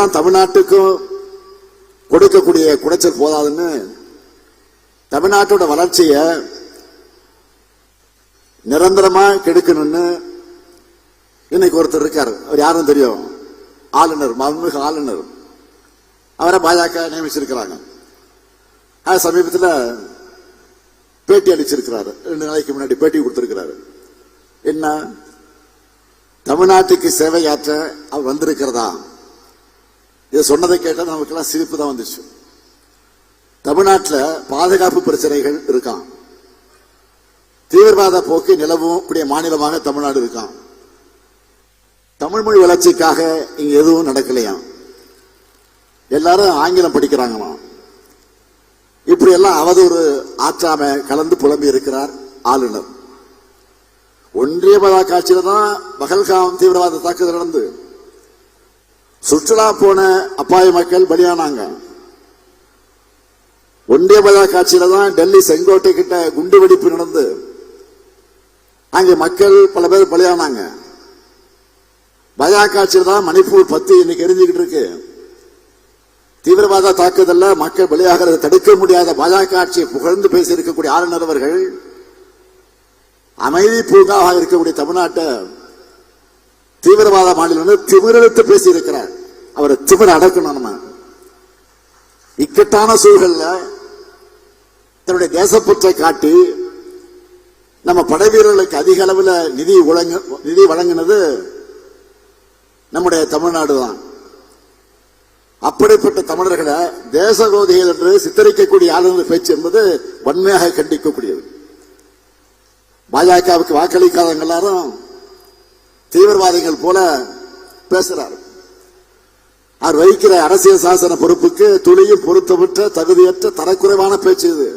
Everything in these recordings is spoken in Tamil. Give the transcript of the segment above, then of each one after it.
இதெல்லாம் தமிழ்நாட்டுக்கும் கொடுக்கக்கூடிய குடைச்சல் போதாதுன்னு தமிழ்நாட்டோட வளர்ச்சியை நிரந்தரமா கெடுக்கணும்னு இன்னைக்கு ஒருத்தர் இருக்காரு. அவர் யாரும் தெரியும்? ஆளுநர் மன்மிகு ஆளுநர். அவரை பாஜக நியமிச்சிருக்கிறாங்க. சமீபத்தில் பேட்டி அளிச்சிருக்கிறாரு. ரெண்டு நாளைக்கு முன்னாடி பேட்டி கொடுத்திருக்கிறாரு. என்ன? தமிழ்நாட்டுக்கு சேவையாற்ற அவர் வந்திருக்கிறதா? இதை சொன்னதை கேட்டால் நமக்கெல்லாம் சிரிப்பு தான் வந்துச்சு. தமிழ்நாட்டில் பாதுகாப்பு பிரச்சனைகள் இருக்கான் தீவிரவாத போக்கு நிலவும் கூடிய மாநிலமாக தமிழ்நாடு இருக்கான் தமிழ் மொழி வளர்ச்சிக்காக இங்க எதுவும் நடக்கலையாம் எல்லாரும் ஆங்கிலம் படிக்கிறாங்களாம். இப்படி எல்லாம் அவதூறு ஆற்றாம கலந்து புலம்பி இருக்கிறார் ஆளுநர். ஒன்றிய காட்சியில தான் பகல்காம் தீவிரவாத தாக்குதல் நடந்து சுற்றுலா போன அப்பாய மக்கள் பலியானாங்க. ஒன்றிய காட்சியில தான் டெல்லி செங்கோட்டை கிட்ட குண்டு வெடிப்பு நடந்து அங்கே மக்கள் பல பேர் பலியானாங்க. பயா காட்சியில் தான் மணிப்பூர் பத்து இன்னைக்கு எரிஞ்சுக்கிட்டு இருக்கு. தீவிரவாத தாக்குதல்ல மக்கள் பலியாகிறத தடுக்க முடியாத பாஜக ஆட்சியை புகழ்ந்து பேசி இருக்கக்கூடிய ஆளுநர் அவர்கள் அமைதி பூங்காவாக இருக்கக்கூடிய தமிழ்நாட்டை தீவிரவாத மாநிலம் திமிரெடுத்து பேசி இருக்கிறார் அவரை திமிர அடக்கணும் நம்ம. இக்கட்டான சூழல்ல தன்னுடைய தேசப்பற்றை காட்டி நம்ம படை வீரர்களுக்கு அதிக அளவில் நிதி வழங்க நிதி வழங்கினது நம்முடைய தமிழ்நாடு தான். அப்படிப்பட்ட தமிழர்களை தேசகோதிகள் என்று சித்தரிக்கக்கூடிய ஆளுநர் பேச்சு என்பது வன்மையாக கண்டிக்கக்கூடியது. பாஜகவுக்கு வாக்களிக்காதவங்க எல்லாரும் தீவிரவாதிகள் போல பேசுறாரு அவர் வகிக்கிற அரசியல் சாசன பொறுப்புக்கு துளியும் பொருத்தமற்ற தகுதியற்ற தரக்குறைவான பேச்சு இது.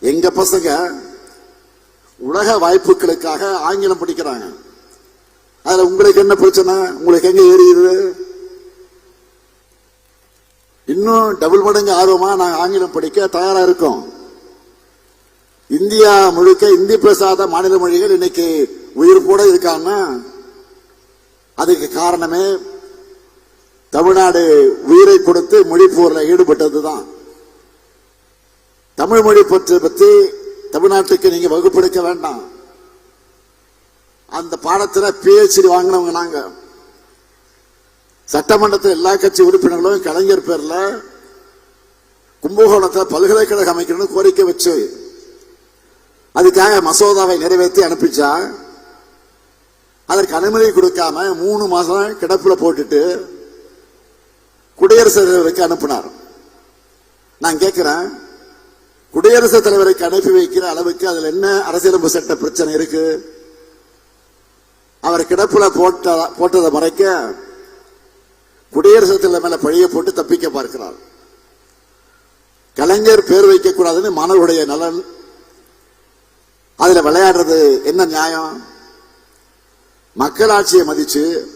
எங்க பசங்க உலக வாய்ப்புகளுக்காக ஆங்கிலம் படிக்கிறாங்க. அதுல உங்களுக்கு என்ன பிரச்சனை? உங்களுக்கு எங்க ஏறியுது? இன்னும் டபுள் மடங்கு ஆர்வமா நாங்கள் ஆங்கிலம் படிக்க தயாரா இருக்கோம். இந்தியா முழுக்க இந்தி பேசாத மாநில மொழிகள் இன்னைக்கு உயிர் கூட இருக்காங்கன்னா அதுக்கு காரணமே தமிழ்நாடு உயிரை கொடுத்து மொழி போர்ல ஈடுபட்டதுதான். தமிழ் மொழி பற்றி பற்றி தமிழ்நாட்டுக்கு நீங்க வகுப்பெடுக்க வேண்டாம். அந்த பாடத்துல பிஹெச்டி வாங்கினவங்க நாங்க. சட்டமன்றத்தில் எல்லா கட்சி உறுப்பினர்களும் கலைஞர் பேர்ல கும்பகோணத்தில் பல்கலைக்கழகம் அமைக்கணும்னு கோரிக்கை வச்சு அதுக்காக மசோதாவை நிறைவேற்றி அனுப்பிச்சா. அதற்கு அனுமதி கொடுக்காம மூணு மாசம் கிடப்பில் போட்டுட்டு குடியரசுத் தலைவருக்கு அனுப்பினார். நான் கேட்கிறேன் குடியரசுத் தலைவருக்கு அனுப்பி வைக்கிற அளவுக்கு அதுல என்ன அரசியலமைப்பு சட்ட பிரச்சனை இருக்கு? அவர் கிடப்புல போட்ட போட்டதை மறைக்க குடியரசுத் தலைவர் மேல பழிய போட்டு தப்பிக்க பார்க்கிறார். கலைஞர் பேர் வைக்க கூடாதுன்னு மாணவருடைய நலன். அதுல விளையாடுறது என்ன நியாயம்? மக்களாட்சியை மதிச்சு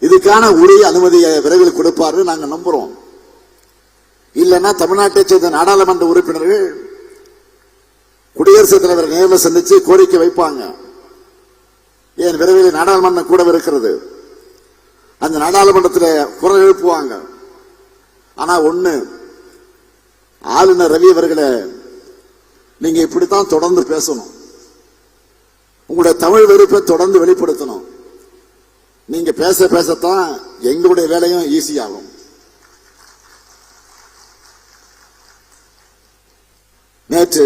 இதுக்கான உரிய அனுமதியை விரைவில் கொடுப்பாரு நாங்கள் நம்புறோம். இல்லைன்னா தமிழ்நாட்டை சேர்ந்த நாடாளுமன்ற உறுப்பினர்கள் குடியரசுத் தலைவரை நேரில் சந்திச்சு கோரிக்கை வைப்பாங்க. ஏன் விரைவில் நாடாளுமன்றம் கூட இருக்கிறது. அந்த நாடாளுமன்றத்தில் குரல் எழுப்புவாங்க. ஆனா ஒண்ணு ஆளுநர் ரவி அவர்களை நீங்க இப்படித்தான் தொடர்ந்து பேசணும். உங்களுடைய தமிழ் வெறுப்பை தொடர்ந்து வெளிப்படுத்தணும். நீங்க பேச பேசத்தான் எங்களுடைய வேலையும் ஈஸியாகும் நேற்று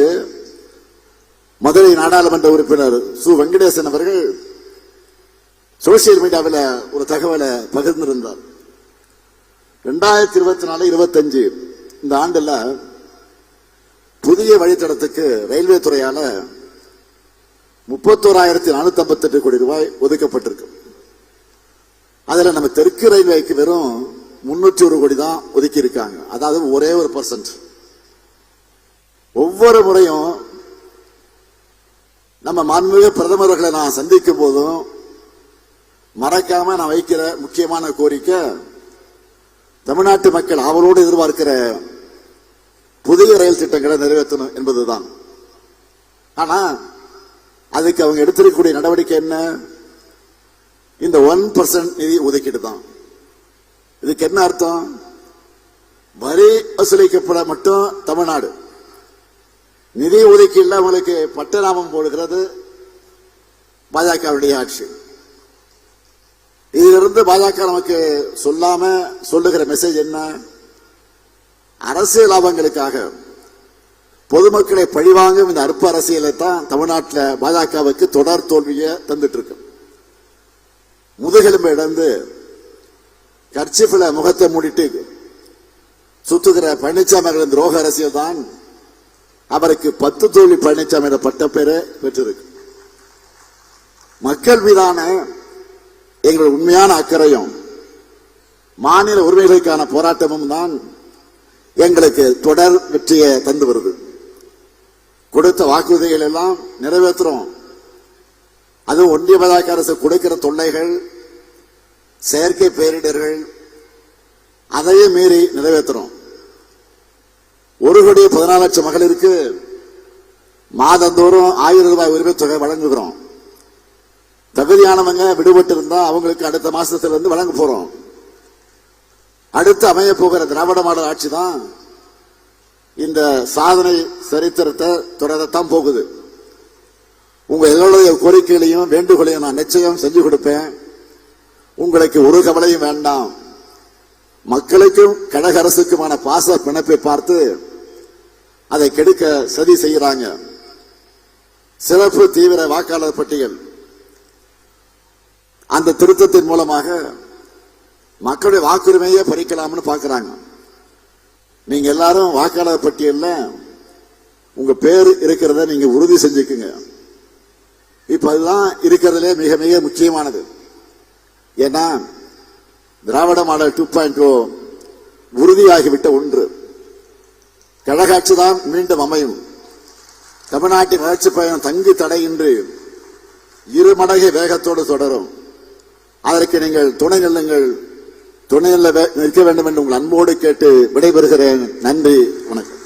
மதுரை நாடாளுமன்ற உறுப்பினர் சு. வெங்கடேசன் அவர்கள் சோசியல் மீடியாவில் ஒரு தகவலை பகிர்ந்திருந்தார். ரெண்டாயிரத்தி இருபத்தி நாலு இருபத்தஞ்சு இந்த ஆண்டுல புதிய வழித்தடத்துக்கு ரயில்வே துறையால முப்பத்தோராயிரத்தி நானூத்தி ஐம்பத்தி எட்டு கோடி ரூபாய் ஒதுக்கப்பட்டிருக்கு. அதுல நம்ம தெற்கு ரயில்வேக்கு வெறும் முன்னூற்றி ஒரு கோடி தான் ஒதுக்கி இருக்காங்க அதாவது ஒரே ஒரு பர்சன்ட் ஒவ்வொரு முறையும் நம்ம மாண்புமிகு பிரதமர்களை நான் சந்திக்கும் போதும் மறக்காம நான் வைக்கிற முக்கியமான கோரிக்கை தமிழ்நாட்டு மக்கள் அவரோடு எதிர்பார்க்கிற புதிய ரயில் திட்டங்களை நிறைவேற்றணும் என்பதுதான். ஆனா அதுக்கு அவங்க எடுத்திருக்கக்கூடிய நடவடிக்கை என்ன? இந்த ஒன் பர்சன்ட் நிதி ஒதுக்கீடு தான் இதுக்கு என்ன அர்த்தம்? வரி வசூலிக்கப்பட மட்டும் தமிழ்நாடு. நிதி ஒதுக்கீடுல அவங்களுக்கு பட்டநாமம் போடுகிறது பாஜகவுடைய ஆட்சி. இதிலிருந்து பாஜக நமக்கு சொல்லாம சொல்லுகிற மெசேஜ் என்ன? அரசியல் லாபங்களுக்காக பொதுமக்களை பழிவாங்கும் இந்த அற்ப அரசியலை தான் தமிழ்நாட்டில் பாஜகவுக்கு தொடர் தோல்வியை தந்துட்டு இருக்கு. முதுகெலும்பு இடந்து கர்ச்சிப்பில் முகத்தை மூடிட்டு சுத்துகிற பழனிசாமி துரோக அரசியல் தான் அவருக்கு பத்து தோழி பழனிசாமி என்ற பட்ட பேரை பெற்றிருக்கு. மக்கள் மீதான எங்களுடைய உண்மையான அக்கறையும் மாநில உரிமைகளுக்கான போராட்டமும் தான் எங்களுக்கு தொடர் வெற்றியை தந்து வருது. கொடுத்த வாக்குறுதிகள் எல்லாம் நிறைவேற்றுறோம். அதுவும் ஒன்றிய பாஜக அரசு கொடுக்கிற தொல்லைகள் செயற்கை பேரிடர்கள் அதையே மீறி நிறைவேற்றுறோம். ஒரு கோடி பதினாலு லட்சம் மகளிருக்கு மாதந்தோறும் ஆயிரம் ரூபாய் உரிமை தொகை வழங்குகிறோம். தகுதியானவங்க விடுபட்டு இருந்தா அவங்களுக்கு அடுத்த மாசத்துல இருந்து வழங்க போறோம். அடுத்து அமைய போகிற திராவிட மாடல் ஆட்சி தான் இந்த சாதனை சரித்திரத்தை தொடரத்தான் போகுது. உங்க எங்களுடைய கோரிக்கைகளையும் வேண்டுகோளையும் நான் நிச்சயம் செஞ்சு கொடுப்பேன். உங்களுக்கு ஒரு கவலையும் வேண்டாம். மக்களுக்கும் கழக அரசுக்குமான பாச பிணைப்பை பார்த்து அதை கெடுக்க சதி செய்கிறாங்க. சிறப்பு தீவிர வாக்காளர் பட்டியல். அந்த திருத்தத்தின் மூலமாக மக்களுடைய வாக்குரிமையை பறிக்கலாம்னு பார்க்குறாங்க. நீங்க எல்லாரும் வாக்காளர் பட்டியல்ல உங்க பேர் இருக்கிறத நீங்க உறுதி செஞ்சுக்குங்க. இப்ப அதுதான் இருக்கிறதுலே மிக மிக முக்கியமானது. ஏன்னா திராவிட மாடல் டூ பாயிண்ட் ஓ உறுதியாகிவிட்ட ஒன்று. கழகாட்சி தான் மீண்டும் அமையும். தமிழ்நாட்டின் வளர்ச்சி பயணம் தங்கு தடையின்றி இரு மடங்கு வேகத்தோடு தொடரும். அதற்கு நீங்கள் துணை நில்லுங்கள். துணை வே- நிற்க வேண்டும் என்று உங்கள் அன்போடு கேட்டு விடைபெறுகிறேன். நன்றி வணக்கம்.